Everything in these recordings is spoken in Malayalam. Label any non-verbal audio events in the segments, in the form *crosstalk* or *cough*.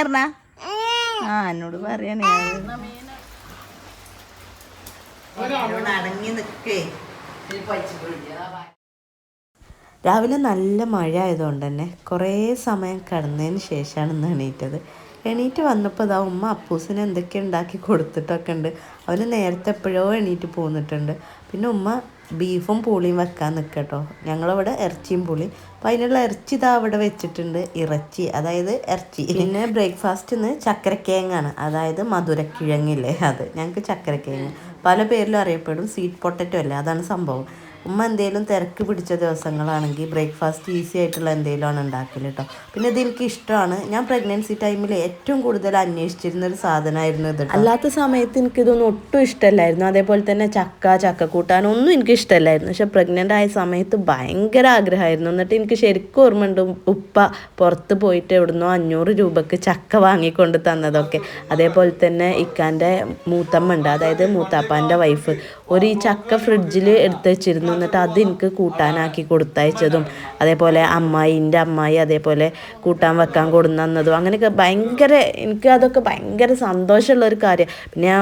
പറഞ്ഞ? ആ എന്നോട് പറയണേ. അടങ്ങി നിൽക്കേ. രാവിലെ നല്ല മഴ ആയതുകൊണ്ട് തന്നെ കുറേ സമയം കിടന്നതിന് ശേഷമാണ് ഇന്ന് എണീറ്റത്. എണീറ്റ് വന്നപ്പോൾ ഇതാ ഉമ്മ അപ്പൂസിനെ എന്തൊക്കെ ഉണ്ടാക്കി കൊടുത്തിട്ടൊക്കെ ഉണ്ട്. അവന് നേരത്തെ എപ്പോഴോ എണീറ്റ് പോന്നിട്ടുണ്ട്. പിന്നെ ഉമ്മ ബീഫും പുളിയും വെക്കാൻ നിൽക്കട്ടോ ഞങ്ങളിവിടെ ഇറച്ചിയും പുളിയും. അപ്പം അതിനുള്ള ഇറച്ചി ഇതാ അവിടെ വെച്ചിട്ടുണ്ട്. ഇറച്ചി അതായത് ഇറച്ചി. പിന്നെ *laughs* ബ്രേക്ക്ഫാസ്റ്റിന്ന് ചക്കരക്കിഴങ്ങാണ്. അതായത് മധുരക്കിഴങ്ങില്ലേ അത്. ഞങ്ങൾക്ക് ചക്കരക്കിഴങ്ങ്. പല പേരിലും അറിയപ്പെടും. സ്വീറ്റ് പൊട്ടറ്റോ അല്ലേ? അതാണ് സംഭവം. ഉമ്മ എന്തെങ്കിലും തിരക്ക് പിടിച്ച ദിവസങ്ങളാണെങ്കിൽ ബ്രേക്ക്ഫാസ്റ്റ് ഈസി ആയിട്ടുള്ള എന്തെങ്കിലുമാണ് ഉണ്ടാക്കൽ കേട്ടോ പിന്നെ ഇത് എനിക്ക് ഇഷ്ടമാണ്. ഞാൻ പ്രഗ്നൻസി ടൈമിൽ ഏറ്റവും കൂടുതൽ അന്വേഷിച്ചിരുന്ന ഒരു സാധനമായിരുന്നു ഇത് അല്ലാത്ത സമയത്ത് എനിക്കിതൊന്നും ഒട്ടും ഇഷ്ടമല്ലായിരുന്നു. അതേപോലെ തന്നെ ചക്ക ചക്ക കൂട്ടാനൊന്നും എനിക്ക് ഇഷ്ടമല്ലായിരുന്നു. പക്ഷെ പ്രഗ്നന്റ് ആയ സമയത്ത് ഭയങ്കര ആഗ്രഹമായിരുന്നു. എന്നിട്ട് എനിക്ക് ശരിക്കും ഓർമ്മയുണ്ട് ഉപ്പ പുറത്ത് പോയിട്ട് എവിടുന്നോ അഞ്ഞൂറ് രൂപക്ക് ചക്ക വാങ്ങിക്കൊണ്ട് തന്നതൊക്കെ. അതേപോലെ തന്നെ ഇക്കാന്റെ മൂത്തമ്മ ഉണ്ട്. അതായത് മൂത്താപ്പാന്റെ വൈഫ് ഒരു ഈ ചക്ക ഫ്രിഡ്ജിൽ എടുത്ത് വെച്ചിരുന്നു. എന്നിട്ട് അത് എനിക്ക് കൂട്ടാനാക്കി കൊടുത്തയച്ചതും. അതേപോലെ അമ്മായി എന്റെ അമ്മായി അതേപോലെ കൂട്ടാൻ വെക്കാൻ കൊടുന്നതും അങ്ങനെയൊക്കെ ഭയങ്കര എനിക്ക് അതൊക്കെ ഭയങ്കര സന്തോഷമുള്ള ഒരു കാര്യം. പിന്നെ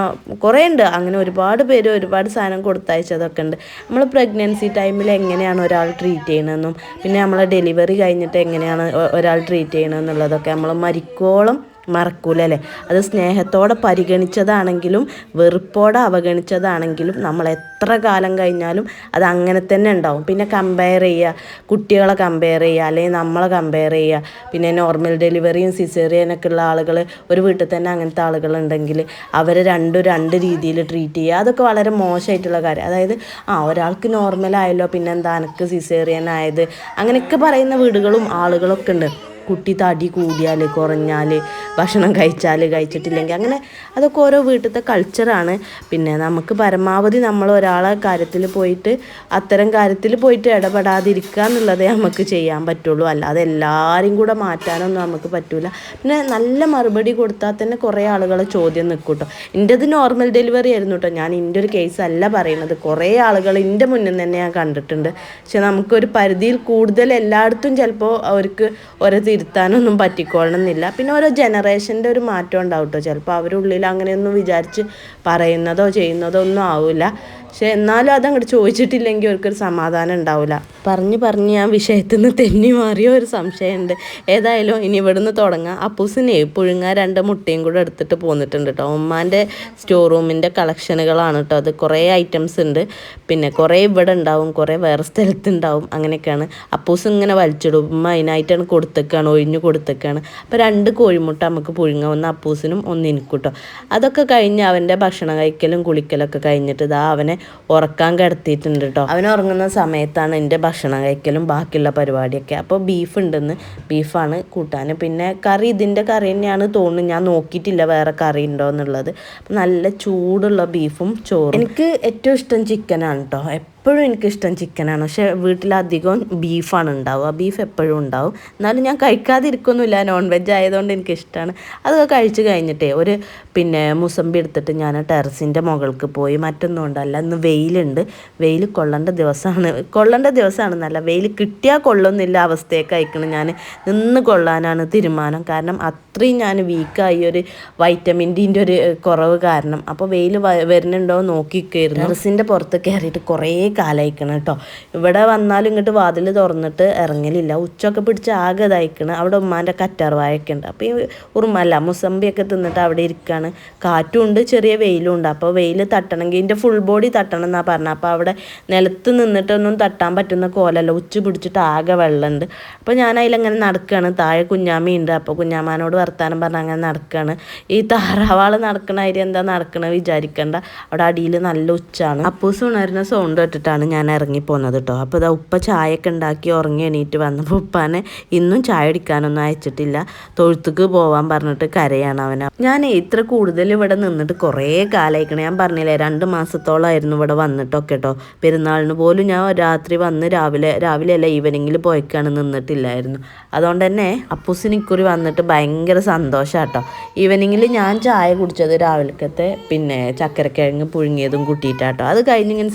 കുറേ ഉണ്ട് അങ്ങനെ ഒരുപാട് പേര് ഒരുപാട് സാധനം കൊടുത്തയച്ചതൊക്കെ ഉണ്ട്. നമ്മൾ പ്രഗ്നൻസി ടൈമിൽ എങ്ങനെയാണ് ഒരാൾ ട്രീറ്റ് ചെയ്യണമെന്നും പിന്നെ നമ്മളെ ഡെലിവറി കഴിഞ്ഞിട്ട് എങ്ങനെയാണ് ഒരാൾ ട്രീറ്റ് ചെയ്യണമെന്നുള്ളതൊക്കെ നമ്മൾ മരിക്കോളം മറക്കൂല അല്ലേ അത് സ്നേഹത്തോടെ പരിഗണിച്ചതാണെങ്കിലും വെറുപ്പോടെ അവഗണിച്ചതാണെങ്കിലും നമ്മൾ എത്ര കാലം കഴിഞ്ഞാലും അത് അങ്ങനെ തന്നെ ഉണ്ടാവും. പിന്നെ കമ്പയർ ചെയ്യുക കുട്ടികളെ കമ്പയർ ചെയ്യുക അല്ലെങ്കിൽ നമ്മളെ കമ്പയർ ചെയ്യുക. പിന്നെ നോർമൽ ഡെലിവറിയും സിസേറിയനൊക്കെ ഉള്ള ആളുകൾ ഒരു വീട്ടിൽ തന്നെ അങ്ങനത്തെ ആളുകളുണ്ടെങ്കിൽ അവരെ രണ്ടും രണ്ട് രീതിയിൽ ട്രീറ്റ് ചെയ്യുക. അതൊക്കെ വളരെ മോശമായിട്ടുള്ള കാര്യം. അതായത് ആ ഒരാൾക്ക് നോർമലായല്ലോ പിന്നെന്താ എനിക്ക് സിസേറിയൻ ആയത്? അങ്ങനെയൊക്കെ പറയുന്ന വീടുകളും ആളുകളൊക്കെ ഉണ്ട്. കുട്ടി തടി കൂടിയാൽ കുറഞ്ഞാൽ ഭക്ഷണം കഴിച്ചാൽ കഴിച്ചിട്ടില്ലെങ്കിൽ അങ്ങനെ അതൊക്കെ ഓരോ വീട്ടിലത്തെ കൾച്ചറാണ് പിന്നെ നമുക്ക് പരമാവധി നമ്മൾ ഒരാളെ കാര്യത്തിൽ പോയിട്ട് അത്തരം കാര്യത്തിൽ പോയിട്ട് ഇടപെടാതിരിക്കുക എന്നുള്ളതേ നമുക്ക് ചെയ്യാൻ പറ്റുള്ളൂ. അല്ലാതെ എല്ലാവരും കൂടെ മാറ്റാനൊന്നും നമുക്ക് പറ്റൂല. പിന്നെ നല്ല മറുപടി കൊടുത്താൽ തന്നെ കുറേ ആളുകളെ ചോദ്യം നിൽക്കും കേട്ടോ എന്റെത് നോർമൽ ഡെലിവറി ആയിരുന്നു കേട്ടോ ഞാൻ എന്റെ ഒരു കേസ് അല്ല പറയുന്നത് കുറേ ആളുകൾ എന്റെ മുന്നിൽ തന്നെ ഞാൻ കണ്ടിട്ടുണ്ട്. പക്ഷെ നമുക്കൊരു പരിധിയിൽ കൂടുതൽ എല്ലായിടത്തും ചിലപ്പോൾ അവർക്ക് ഓരോ തിരുത്താനൊന്നും പറ്റിക്കൊള്ളണമെന്നില്ല പിന്നെ ഓരോ ജനറേഷന്റെ ഒരു മാറ്റം ഉണ്ടാവും കേട്ടോ ചിലപ്പോൾ അവരുടെ ഉള്ളിൽ അങ്ങനെയൊന്നും വിചാരിച്ച് പറയുന്നതോ ചെയ്യുന്നതോ ഒന്നും ആവില്ല പക്ഷെ എന്നാലും അതങ്ങോട്ട് ചോദിച്ചിട്ടില്ലെങ്കിൽ അവർക്കൊരു സമാധാനം ഉണ്ടാവില്ല പറഞ്ഞ് പറഞ്ഞ് ഞാൻ വിഷയത്തിൽ നിന്ന് തെന്നി മാറിയ ഒരു സംശയമുണ്ട്. ഏതായാലും ഇനി ഇവിടുന്ന് തുടങ്ങാം. അപ്പൂസിനെ പുഴുങ്ങ രണ്ട് മുട്ടയും കൂടെ എടുത്തിട്ട് പോന്നിട്ടുണ്ട് കേട്ടോ ഉമ്മാന്റെ സ്റ്റോർ റൂമിന്റെ കളക്ഷനുകളാണ് കേട്ടോ അത് കുറേ ഐറ്റംസ് ഉണ്ട്. പിന്നെ കുറേ ഇവിടെ ഉണ്ടാവും കുറേ വേറെ സ്ഥലത്തുണ്ടാവും അങ്ങനെയൊക്കെയാണ്. അപ്പൂസ് ഇങ്ങനെ വലിച്ചിടും. ഉമ്മ അതിനായിട്ടാണ് കൊടുത്തേക്കാണ് ഒഴിഞ്ഞു കൊടുത്തേക്കാണ്. അപ്പോൾ രണ്ട് കോഴിമുട്ട നമുക്ക് പുഴുങ്ങ. ഒന്ന് അപ്പൂസിനും ഒന്ന് എനിക്കും കേട്ടോ അതൊക്കെ കഴിഞ്ഞ് അവന്റെ ഭക്ഷണം കഴിക്കലും കുളിക്കലൊക്കെ കഴിഞ്ഞിട്ട് ഇതാ അവനെ ഉറക്കാൻ കിടത്തിയിട്ടുണ്ട് കേട്ടോ അവൻ ഉറങ്ങുന്ന സമയത്താണ് എന്റെ ഭക്ഷണം കഴിക്കലും ബാക്കിയുള്ള പരിപാടിയൊക്കെ. അപ്പോൾ ബീഫ് ഉണ്ടെന്ന്. ബീഫാണ് കൂട്ടാൻ. പിന്നെ കറി ഇതിന്റെ കറി തന്നെയാണ് തോന്നുന്നു. ഞാൻ നോക്കിയിട്ടില്ല വേറെ കറി ഉണ്ടോ എന്നുള്ളത്. നല്ല ചൂടുള്ള ബീഫും ചോറും. എനിക്ക് ഏറ്റവും ഇഷ്ടം ചിക്കനാണ് കേട്ടോ എപ്പോഴും എനിക്കിഷ്ടം ചിക്കനാണ്. പക്ഷേ വീട്ടിലധികം ബീഫാണ് ഉണ്ടാവുക. ബീഫ് എപ്പോഴും ഉണ്ടാവും. എന്നാലും ഞാൻ കഴിക്കാതിരിക്കൊന്നുമില്ല. നോൺ വെജ് ആയതുകൊണ്ട് എനിക്കിഷ്ടമാണ് അതൊക്കെ കഴിച്ച് കഴിഞ്ഞിട്ടേ ഒരു പിന്നെ മുസമ്പി എടുത്തിട്ട് ഞാൻ ടെറസിന്റെ മുകൾക്ക് പോയി. മറ്റൊന്നും ഉണ്ടല്ല ഇന്ന് വെയിലുണ്ട്. വെയിൽ കൊള്ളേണ്ട ദിവസമാണ്. കൊള്ളേണ്ട ദിവസമാണെന്നല്ല വെയിൽ കിട്ടിയാൽ കൊള്ളുന്നില്ല അവസ്ഥയൊക്കെ അയക്കണം ഞാൻ. നിന്ന് കൊള്ളാനാണ് തീരുമാനം. കാരണം അത്രയും ഞാൻ വീക്കായി. ഒരു വൈറ്റമിൻ ഡിന്റെ ഒരു കുറവ് കാരണം. അപ്പോൾ വെയിൽ വരുന്നുണ്ടോ നോക്കി നോക്കിക്കായിരുന്നു ടെറസിന്റെ പുറത്ത് കയറിയിട്ട് കുറേ കാലയക്കണം കേട്ടോ ഇവിടെ വന്നാലും ഇങ്ങോട്ട് വാതിൽ തുറന്നിട്ട് ഇറങ്ങലില്ല. ഉച്ചയൊക്കെ പിടിച്ച് ആകെ ഇതായിക്കണം. അവിടെ ഉമ്മാന്റെ കറ്റാർവായൊക്കെ ഉണ്ട്. അപ്പോൾ ഈ ഉറുമല്ല മുസമ്പിയൊക്കെ തിന്നിട്ട് അവിടെ ഇരിക്കുകയാണ് കാറ്റും ഉണ്ട് ചെറിയ വെയിലും ഉണ്ട്. അപ്പോൾ വെയിൽ തട്ടണമെങ്കിൽ ഇതിന്റെ ഫുൾ ബോഡി തട്ടണം എന്നാണ് പറഞ്ഞത് അപ്പോൾ അവിടെ നിലത്ത് നിന്നിട്ടൊന്നും തട്ടാൻ പറ്റുന്ന കോലല്ല. ഉച്ച പിടിച്ചിട്ട് ആകെ വെള്ളമുണ്ട്. അപ്പോൾ ഞാൻ അതിലങ്ങനെ നടക്കുകയാണ് താഴെ കുഞ്ഞാമ്മയുണ്ട് അപ്പോൾ കുഞ്ഞാമ്മാനോട് വർത്താനം പറഞ്ഞ് അങ്ങനെ നടക്കുകയാണ് ഈ താറാവാൾ നടക്കണ അരി എന്താ നടക്കണ വിചാരിക്കണ്ട. അവിടെ അടിയിൽ നല്ല ഉച്ചാണ്. അപ്പൂസ് ഉണരുന്ന സൗണ്ട് ഇട്ടിട്ടാണ് ഞാൻ ഇറങ്ങിപ്പോന്നത് കേട്ടോ അപ്പോൾ ഇതാ ഉപ്പ ചായയൊക്കെ ഉണ്ടാക്കി ഉറങ്ങി എണീറ്റ് വന്നപ്പോൾ ഉപ്പാനെ ഇന്നും ചായ അടിക്കാനൊന്നും അയച്ചിട്ടില്ല. തൊഴുത്തുക്ക് പോവാൻ പറഞ്ഞിട്ട് കരയാണ് അവനെ. ഞാൻ ഇത്ര കൂടുതൽ ഇവിടെ നിന്നിട്ട് കുറേ കാലമായിക്കണേ ഞാൻ പറഞ്ഞില്ലേ രണ്ട് മാസത്തോളമായിരുന്നു ഇവിടെ വന്നിട്ടൊക്കെ കേട്ടോ പെരുന്നാളിന് പോലും ഞാൻ രാത്രി വന്ന് രാവിലെ രാവിലെ അല്ല ഈവനിങ്ങിൽ പോയിക്കാണ് നിന്നിട്ടില്ലായിരുന്നു. അതുകൊണ്ട് തന്നെ അപ്പൂസിന് ഇക്കുറി വന്നിട്ട് ഭയങ്കര സന്തോഷം കേട്ടോ ഈവനിങ്ങിൽ ഞാൻ ചായ കുടിച്ചത് രാവിലത്തെ പിന്നെ ചക്കരക്കിഴങ്ങ് പുഴുങ്ങിയതും കൂട്ടിയിട്ടാട്ടോ അത് കഴിഞ്ഞ് ഇങ്ങനെ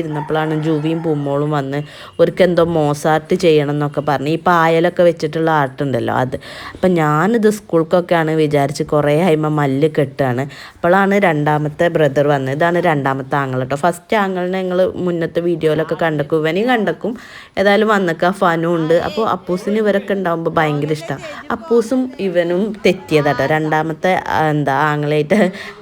ഇരുന്നപ്പോൾ കഴിഞ്ഞപ്പോഴാണ് ജൂവിയും പൂമോളും വന്ന് അവർക്ക് എന്തോ മോസാർട്ട് ചെയ്യണം എന്നൊക്കെ പറഞ്ഞ് ഈ പായലൊക്കെ വെച്ചിട്ടുള്ള ആർട്ടുണ്ടല്ലോ അത്. അപ്പം ഞാനിത് സ്കൂൾക്കൊക്കെയാണ് വിചാരിച്ച് കുറേ ആയിമ്മ മല്ല് കെട്ടുകയാണ് അപ്പോഴാണ് രണ്ടാമത്തെ ബ്രദർ വന്നത്. ഇതാണ് രണ്ടാമത്തെ ആങ്ങൾ കേട്ടോ ഫസ്റ്റ് ആങ്ങളിനെ ഞങ്ങൾ മുന്നത്തെ വീഡിയോയിലൊക്കെ കണ്ടക്കും. ഇവനെയും കണ്ടക്കും. ഏതായാലും വന്നക്ക ഫനും ഉണ്ട്. അപ്പോൾ അപ്പൂസിന് ഇവരൊക്കെ ഉണ്ടാകുമ്പോൾ ഭയങ്കര ഇഷ്ടമാണ് അപ്പൂസും ഇവനും തെറ്റിയതാട്ടോ. രണ്ടാമത്തെ എന്താ ആങ്ങളായിട്ട്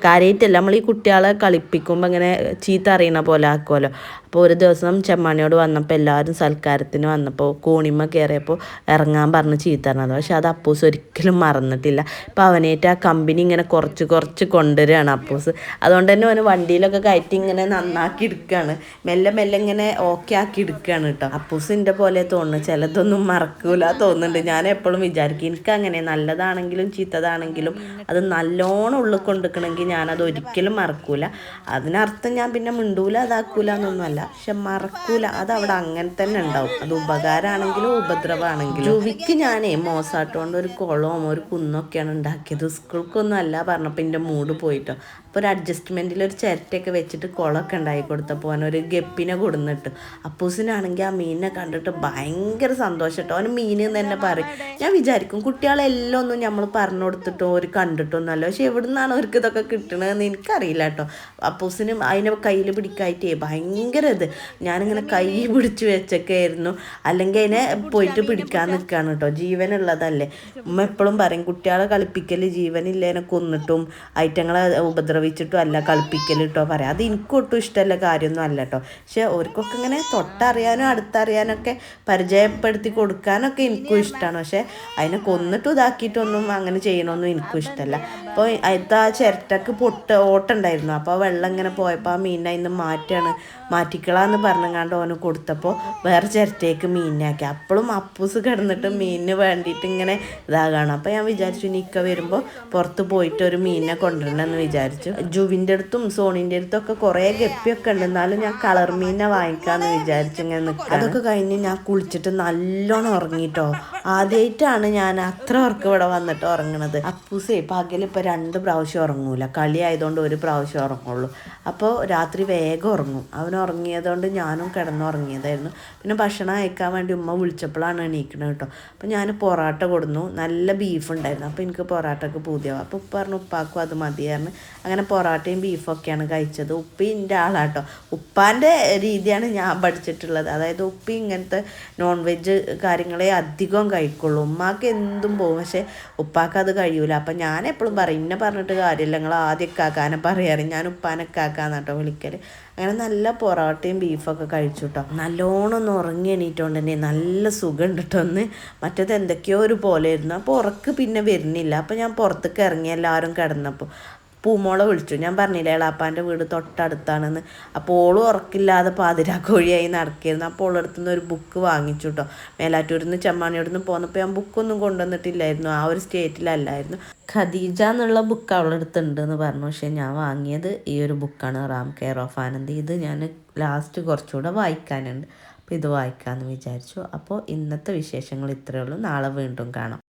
കാര്യമായിട്ടല്ല നമ്മൾ ഈ കുട്ടികളെ കളിപ്പിക്കുമ്പോൾ ഇങ്ങനെ ചീത്ത അറിയണ പോലെ ആക്കുമല്ലോ അപ്പോൾ ഒരു ദിവസം ചെമ്മാണിയോട് വന്നപ്പോൾ എല്ലാവരും സൽക്കാരത്തിന് വന്നപ്പോൾ കോണിമ്മ കയറിയപ്പോൾ ഇറങ്ങാൻ പറഞ്ഞ് ചീത്തറിഞ്ഞത് പക്ഷെ അത് അപ്പൂസ് ഒരിക്കലും മറന്നിട്ടില്ല. അപ്പോൾ അവനേറ്റ് ആ കമ്പനി ഇങ്ങനെ കുറച്ച് കുറച്ച് കൊണ്ടുവരികയാണ് അപ്പൂസ്. അതുകൊണ്ട് തന്നെ അവന് വണ്ടിയിലൊക്കെ കയറ്റി ഇങ്ങനെ നന്നാക്കി എടുക്കുകയാണ്. മെല്ലെ മെല്ലെ ഇങ്ങനെ ഓക്കെ ആക്കി എടുക്കുകയാണ് കേട്ടോ. അപ്പൂസിന്റെ പോലെ തോന്നുന്നു. ചിലതൊന്നും മറക്കൂല തോന്നുന്നുണ്ട്. ഞാൻ എപ്പോഴും വിചാരിക്കും എനിക്ക് അങ്ങനെ നല്ലതാണെങ്കിലും ചീത്തതാണെങ്കിലും അത് നല്ലോണം ഉള്ളിൽ കൊണ്ടുക്കണമെങ്കിൽ ഞാനത് ഒരിക്കലും മറക്കൂല. അതിനർത്ഥം ഞാൻ പിന്നെ മിണ്ടൂല അതാക്കൂല എന്നൊന്നുമല്ല. പക്ഷെ മറക്കൂല. അത് അവിടെ അങ്ങനെ തന്നെ ഉണ്ടാവും. അത് ഉപകാരമാണെങ്കിലും ഉപദ്രവമാണെങ്കിലും ജുവിക്ക് ഞാനേ മോശമായിട്ടുകൊണ്ട് ഒരു കുളവും ഒരു കുന്നൊക്കെയാണ് ഉണ്ടാക്കിയത്. സ്കൂൾക്കൊന്നും അല്ല പറഞ്ഞപ്പോൾ എന്റെ മൂഡ് പോയിട്ടോ. അപ്പോൾ ഒരു അഡ്ജസ്റ്റ്മെന്റിൽ ഒരു ചിരട്ടയൊക്കെ വെച്ചിട്ട് കുളമൊക്കെ ഉണ്ടാക്കി കൊടുത്തപ്പോൾ ഒരു ഗപ്പിനെ കൊടുന്നിട്ട്. അപ്പൂസിനാണെങ്കിൽ ആ മീനിനെ കണ്ടിട്ട് ഭയങ്കര സന്തോഷം കേട്ടോ അവന് മീൻ എന്ന് തന്നെ പറയും. ഞാൻ വിചാരിക്കും കുട്ടികളെല്ലാം ഒന്നും നമ്മൾ പറഞ്ഞു കൊടുത്തിട്ടോ ഒരു കണ്ടിട്ടോ എന്നല്ല പക്ഷെ എവിടെ നിന്നാണ് അവർക്ക് ഇതൊക്കെ കിട്ടണതെന്ന് എനിക്കറിയില്ല കേട്ടോ അപ്പൂസിന് അതിനെ കയ്യിൽ പിടിക്കായിട്ടേ ഭയങ്കര ഇത്. ഞാനിങ്ങനെ കൈ പിടിച്ച് വെച്ചൊക്കെ ആയിരുന്നു. അല്ലെങ്കിൽ അതിനെ പോയിട്ട് പിടിക്കാൻ നിൽക്കുകയാണ് കേട്ടോ ജീവനുള്ളതല്ലേ. ഉമ്മ എപ്പോഴും പറയും കുട്ടികളെ കളിപ്പിക്കൽ ജീവനില്ലേനെ കൊന്നിട്ടും. ഐറ്റങ്ങളെ ഉപദ്രവിച്ചിട്ടും അല്ല കളിപ്പിക്കൽ കേട്ടോ പറയാം. അത് എനിക്കൊട്ടും ഇഷ്ടമല്ല കാര്യമൊന്നും അല്ല കേട്ടോ പക്ഷെ അവർക്കൊക്കെ ഇങ്ങനെ തൊട്ടറിയാനും അടുത്തറിയാനൊക്കെ പരിചയപ്പെടുത്തി കൊടുക്കാനൊക്കെ എനിക്കും ഇഷ്ടമാണ് പക്ഷെ അതിനെ കൊന്നിട്ടും ഇതാക്കിയിട്ടൊന്നും അങ്ങനെ ചെയ്യണമൊന്നും എനിക്കും ഇഷ്ടമല്ല. അപ്പോൾ അതിലത്തെ ആ ചിരട്ടക്ക് പൊട്ട് ഓട്ടുണ്ടായിരുന്നു അപ്പോൾ വെള്ളം ഇങ്ങനെ പോയപ്പോൾ ആ മീനിനെ അതിന് മാറ്റാണ് മാറ്റിക്കളാന്ന് പറഞ്ഞങ്ങാണ്ട് ഓന് കൊടുത്തപ്പോൾ വേറെ ചിരട്ടേക്ക് മീനിനാക്കി അപ്പോഴും അപ്പൂസ് കിടന്നിട്ട് മീനിന് വേണ്ടിയിട്ട് ഇങ്ങനെ ഇതാകാണ് അപ്പോൾ ഞാൻ വിചാരിച്ചു ഇനി ഇക്ക വരുമ്പോൾ പുറത്ത് പോയിട്ട് ഒരു മീനിനെ കൊണ്ടുവരണമെന്ന് വിചാരിച്ചു. ജുവിന്റെ അടുത്തും സോണിന്റെ അടുത്തും ഒക്കെ കുറേ ഗപ്പിയൊക്കെ ഉണ്ട്. എന്നാലും ഞാൻ കളർ മീനിനെ വാങ്ങിക്കാമെന്ന് വിചാരിച്ചു ഇങ്ങനെ നിൽക്കുക അതൊക്കെ കഴിഞ്ഞ് ഞാൻ കുളിച്ചിട്ട് നല്ലോണം ഉറങ്ങിട്ടോ. ആദ്യമായിട്ടാണ് ഞാൻ അത്ര ഉറക്കം ഇവിടെ വന്നിട്ട് ഉറങ്ങണത്. അപ്പൂസേ പകൽ ഇപ്പോൾ രണ്ട് പ്രാവശ്യം ഉറങ്ങൂല. കളി ആയതുകൊണ്ട് ഒരു പ്രാവശ്യം ഉറങ്ങുള്ളൂ. അപ്പോൾ രാത്രി വേഗം ഉറങ്ങും. അവൻ ഉറങ്ങിയതുകൊണ്ട് ഞാനും കിടന്നുറങ്ങിയതായിരുന്നു. പിന്നെ ഭക്ഷണം അയക്കാൻ വേണ്ടി ഉമ്മ വിളിച്ചപ്പോഴാണ് എണീക്കണത് കേട്ടോ. അപ്പോൾ ഞാൻ പൊറാട്ട കൊടുന്നു. നല്ല ബീഫ് ഉണ്ടായിരുന്നു. അപ്പോൾ എനിക്ക് പൊറാട്ടക്ക് പൂതിയാവും. അപ്പോൾ ഉപ്പ പറഞ്ഞു ഉപ്പാക്കും അത് മതിയായിരുന്നു അങ്ങനെ പൊറാട്ടയും ബീഫൊക്കെയാണ് കഴിച്ചത്. ഉപ്പി എന്റെ ആളാട്ടോ ഉപ്പാന്റെ രീതിയാണ് ഞാൻ പഠിച്ചിട്ടുള്ളത്. അതായത് ഉപ്പി ഇങ്ങനത്തെ നോൺ വെജ് കാര്യങ്ങളെ അധികം കഴിക്കുള്ളൂ. ഉമ്മാക്ക് എന്തും പോകും പക്ഷേ ഉപ്പാക്ക് അത് കഴിയൂല. അപ്പം ഞാൻ എപ്പോഴും പറയും ഇന്നെ പറഞ്ഞിട്ട് കാര്യമില്ല. നിങ്ങൾ ആദ്യം കാക്കാനെ പറയാറ്. ഞാൻ ഉപ്പാനെ കാക്കാന്നാട്ടോ വിളിക്കൽ അങ്ങനെ നല്ല പൊറോട്ടയും ബീഫൊക്കെ കഴിച്ചു കേട്ടോ നല്ലോണം ഒന്ന് ഉറങ്ങി എണീറ്റോണ്ട് തന്നെ നല്ല സുഖം ഉണ്ടിട്ടൊന്ന് മറ്റേത് എന്തൊക്കെയോ ഒരു പോലെ ആയിരുന്നു അപ്പോൾ ഉറക്ക് പിന്നെ വരുന്നില്ല. അപ്പോൾ ഞാൻ പുറത്തേക്ക് ഇറങ്ങി എല്ലാവരും കിടന്നപ്പോൾ പൂമോളെ വിളിച്ചു. ഞാൻ പറഞ്ഞില്ലേ എളാപ്പാന്റെ വീട് തൊട്ടടുത്താണെന്ന്. അപ്പോൾ ഓളും ഉറക്കില്ലാതെ പാതിരാക്കോഴിയായി നടക്കായിരുന്നു. അപ്പോൾ ഓളടുത്തു നിന്ന് ഒരു ബുക്ക് വാങ്ങിച്ചു കേട്ടോ മേലാറ്റൂരിൽ നിന്ന് ചെമ്മാണിയോട് നിന്ന് പോന്നപ്പോൾ ഞാൻ ബുക്കൊന്നും കൊണ്ടുവന്നിട്ടില്ലായിരുന്നു. ആ ഒരു സ്റ്റേറ്റിലല്ലായിരുന്നു. ഖദീജ എന്നുള്ള ബുക്ക് അവളെടുത്തുണ്ട് എന്ന് പറഞ്ഞു. പക്ഷേ ഞാൻ വാങ്ങിയത് ഈ ഒരു ബുക്കാണ് റാം കെയർ ഓഫ് ആനന്ദി. ഇത് ഞാൻ ലാസ്റ്റ് കുറച്ചുകൂടെ വായിക്കാനുണ്ട്. അപ്പോൾ ഇത് വായിക്കാമെന്ന് വിചാരിച്ചു. അപ്പോൾ ഇന്നത്തെ വിശേഷങ്ങൾ ഇത്രയേ ഉള്ളൂ. നാളെ വീണ്ടും കാണാം.